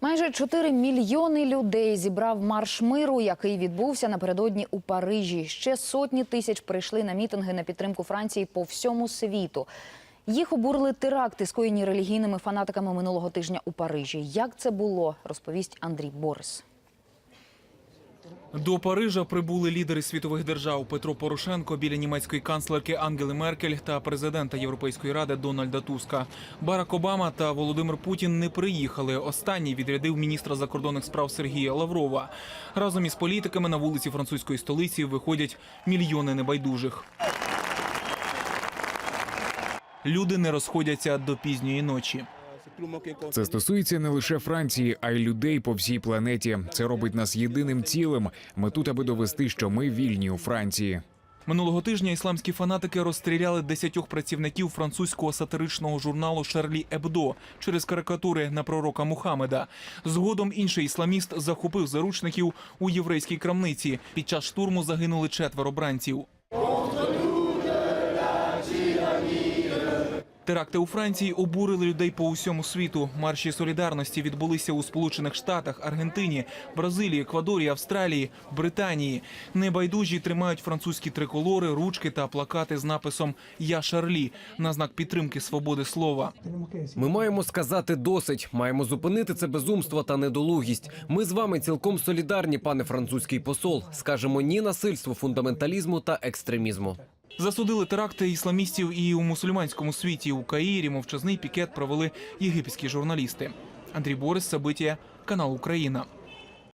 Майже 4 мільйони людей зібрав марш миру, який відбувся напередодні у Парижі. Ще сотні тисяч прийшли на мітинги на підтримку Франції по всьому світу. Їх обурили теракти, скоєні релігійними фанатиками минулого тижня у Парижі. Як це було, розповість Андрій Борис. До Парижа прибули лідери світових держав Петро Порошенко біля німецької канцлерки Ангели Меркель та президента Європейської ради Дональда Туска. Барак Обама та Володимир Путін не приїхали. Останній відрядив міністра закордонних справ Сергія Лаврова. Разом із політиками на вулиці французької столиці виходять мільйони небайдужих. Люди не розходяться до пізньої ночі. Це стосується не лише Франції, а й людей по всій планеті. Це робить нас єдиним цілим. Ми тут, аби довести, що ми вільні у Франції. Минулого тижня ісламські фанатики розстріляли десятьох працівників французького сатиричного журналу Шарлі Ебдо через карикатури на пророка Мухаммеда. Згодом інший ісламіст захопив заручників у єврейській крамниці. Під час штурму загинули четверо бранців. Теракти у Франції обурили людей по усьому світу. Марші солідарності відбулися у Сполучених Штатах, Аргентині, Бразилії, Еквадорі, Австралії, Британії. Небайдужі тримають французькі триколори, ручки та плакати з написом Я Шарлі на знак підтримки свободи слова. Ми маємо сказати досить. Маємо зупинити це безумство та недолугість. Ми з вами цілком солідарні, пане французький посол. Скажемо ні насильству, фундаменталізму та екстремізму. Засудили теракти ісламістів і у мусульманському світі. У Каїрі мовчазний пікет провели єгипетські журналісти. Андрій Борис, Сабитія, канал Україна.